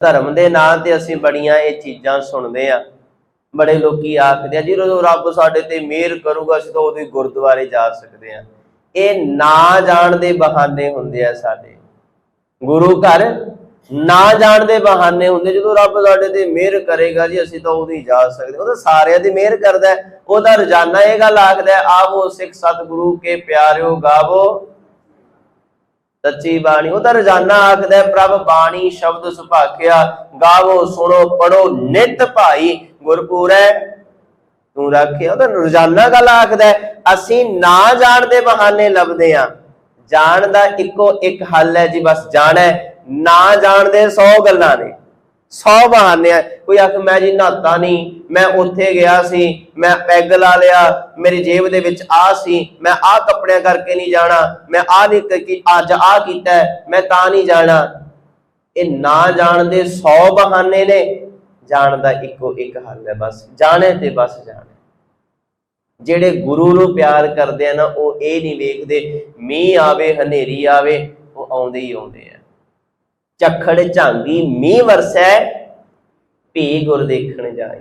ਧਰਮ ਦੇ ਨਾਂ ਤੇ ਅਸੀਂ ਬੜੀਆਂ ਇਹ ਚੀਜ਼ਾਂ ਸੁਣਦੇ ਆ ਬੜੇ ਲੋਕੀ ਆਖਦੇ ਆ ਜੀ ਰੱਬ ਸਾਡੇ ਤੇ ਮਿਹਰ ਕਰੂਗਾ, ਅਸੀਂ ਤਾਂ ਉਹਦੇ ਗੁਰਦੁਆਰੇ ਜਾ ਸਕਦੇ ਆ ਇਹ ਨਾ ਜਾਣ ਦੇ ਬਹਾਨੇ ਹੁੰਦੇ ਆ ਸਾਡੇ। ਗੁਰੂ ਘਰ ਨਾ ਜਾਣ ਦੇ ਬਹਾਨੇ ਹੁੰਦੇ, ਜਦੋਂ ਰੱਬ ਸਾਡੇ ਤੇ ਮਿਹਰ ਕਰੇਗਾ ਜੀ, ਅਸੀਂ ਤਾਂ ਉਹਦੀ ਜਾ ਸਕਦੇ ਉਹ ਤਾਂ ਸਾਰਿਆਂ ਦੀ ਮਿਹਰ ਕਰਦਾ ਉਹ ਤਾਂ ਰੋਜ਼ਾਨਾ ਇਹ ਗੱਲ ਆਖਦਾ ਆਵੋ ਸਿੱਖ ਸਤਿਗੁਰੂ ਕੇ ਪਿਆਰਿਓ ਗਾਵੋ। ਸੱਚੀ ਬਾਣੀ, ਉਹ ਤਾਂ ਰੋਜ਼ਾਨਾ ਆਖਦਾ ਪ੍ਰਭ ਬਾਣੀ ਸ਼ਬਦ ਸੁਭਾਖਿਆ, ਗਾਵੋ, ਸੁਣੋ ਪੜੋ ਨਿਤ ਭਾਈ ਗੁਰਪੂਰੈ। ਤੂੰ ਰੱਖਿਆ ਉਹ ਤਾਂ ਰੋਜ਼ਾਨਾ ਗੱਲ ਆਖਦਾ ਅਸੀਂ ਨਾ ਜਾਣ ਦੇ ਬਹਾਨੇ ਲੱਭਦੇ ਆ ਜਾਣ ਦਾ ਇੱਕੋ ਇੱਕ ਹੱਲ ਹੈ ਜੀ, ਬਸ ਜਾਣਾ ਨਾ ਜਾਣਦੇ 100 ਗੱਲਾਂ ਨੇ। 100 ਬਹਾਨੇ ਆ। ਕੋਈ ਆਖ, ਮੈਂ ਜੀ ਨਹਾਤਾ ਨਹੀਂ, ਮੈਂ ਉੱਥੇ ਗਿਆ ਸੀ, ਮੈਂ ਪੈਗ ਲਾ ਲਿਆ, ਮੇਰੀ ਜੇਬ ਦੇ ਵਿੱਚ ਆ ਸੀ, ਮੈਂ ਆ ਕੱਪੜਿਆਂ ਕਰਕੇ ਨਹੀਂ ਜਾਣਾ, ਮੈਂ ਆ ਨਹੀਂ ਕਿ ਅੱਜ ਆ ਕੀਤਾ ਮੈਂ ਤਾਂ ਨਹੀਂ ਜਾਣਾ। ਇਹ ਨਾ ਜਾਣਦੇ 100 ਬਹਾਨੇ ਨੇ, ਜਾਣ ਦਾ ਇੱਕੋ ਇੱਕ ਹੱਲ ਹੈ ਬਸ, ਜਾਣੇ ਤੇ ਬਸ ਜਾਣੇ। ਜਿਹੜੇ ਗੁਰੂ ਨੂੰ ਪਿਆਰ ਕਰਦੇ ਆ ਨਾ, ਉਹ ਇਹ ਨਹੀਂ ਵੇਖਦੇ, ਮੀਂਹ ਆਵੇ, ਹਨੇਰੀ ਆਵੇ, ਉਹ ਆਉਂਦੇ ਹੀ ਆਉਂਦੇ ਆ। ਝੱਖੜ ਝਾਂਗੀ ਮੀਂਹ ਵਰਸੈ, ਭੀ ਗੁਰ ਦੇਖਣ ਜਾਈ।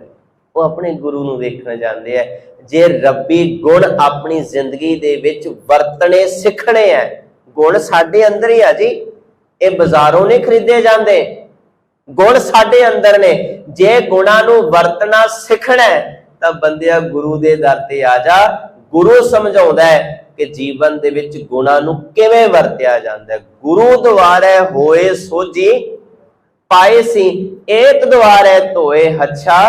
ਉਹ ਆਪਣੇ ਗੁਰੂ ਨੂੰ ਦੇਖਣ ਜਾਂਦੇ ਆ ਜੇ ਰੱਬੀ ਗੁਣ ਆਪਣੀ ਜ਼ਿੰਦਗੀ ਦੇ ਵਿੱਚ ਵਰਤਣੇ ਸਿੱਖਣੇ ਆ ਗੁਣ ਸਾਡੇ ਅੰਦਰ ਹੀ ਆ ਜੀ। ਇਹ ਬਾਜ਼ਾਰੋਂ ਨਹੀਂ ਖਰੀਦੇ ਜਾਂਦੇ। ਗੁਣ ਸਾਡੇ ਅੰਦਰ ਨੇ। ਜੇ ਗੁਣਾਂ ਨੂੰ ਵਰਤਣਾ ਸਿੱਖਣਾ ਤਾਂ ਬੰਦਿਆ ਗੁਰੂ ਦੇ ਦਰ ਤੇ ਆ ਜਾ। ਗੁਰੂ ਸਮਝਾਉਂਦਾ ਹੈ ਕਿ ਜੀਵਨ ਦੇ ਵਿੱਚ ਗੁਣਾਂ ਨੂੰ ਕਿਵੇਂ ਵਰਤਿਆ ਜਾਂਦਾ ਹੈ? ਗੁਰੂ ਦੁਆਰੇ ਹੋਏ ਸੋਜੀ ਪਾਏ ਸੀ, ਏਕ ਦੁਆਰੇ ਧੋਏ ਹੱਛਾ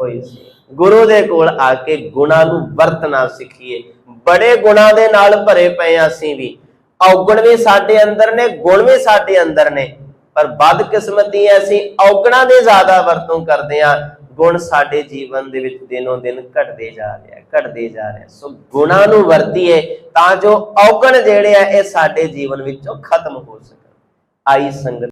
ਹੋਈ ਸੀ। ਗੁਰੂ ਦੇ ਕੋਲ ਆ ਕੇ ਗੁਣਾਂ ਨੂੰ ਵਰਤਣਾ ਸਿੱਖੀਏ। ਬੜੇ ਗੁਣਾਂ ਦੇ ਨਾਲ ਭਰੇ ਪਏ ਹਾਂ ਅਸੀਂ ਵੀ। ਔਗਣ ਵੀ ਸਾਡੇ ਅੰਦਰ ਨੇ, ਗੁਣ ਵੀ ਸਾਡੇ ਅੰਦਰ ਨੇ। ਪਰ ਬਦਕਿਸਮਤੀ ਹੈ ਅਸੀਂ ਔਗਣਾ ਦੇ ਜ਼ਿਆਦਾ ਵਰਤੋਂ ਕਰਦੇ ਹਾਂ। ਗੁਣ ਸਾਡੇ ਜੀਵਨ ਦੇ ਵਿੱਚ ਦਿਨੋਂ ਦਿਨ ਘਟਦੇ ਜਾ ਰਹੇ ਆ ਘਟਦੇ ਜਾ ਰਹੇ। ਸੋ ਗੁਣਾਂ ਨੂੰ ਵਰਤੀਏ ਤਾਂ ਜੋ ਔਗਣ ਜਿਹੜੇ ਆ ਇਹ ਸਾਡੇ ਜੀਵਨ ਵਿੱਚੋਂ ਖਤਮ ਹੋ ਸਕਣ। ਆਈ ਸੰਗਤ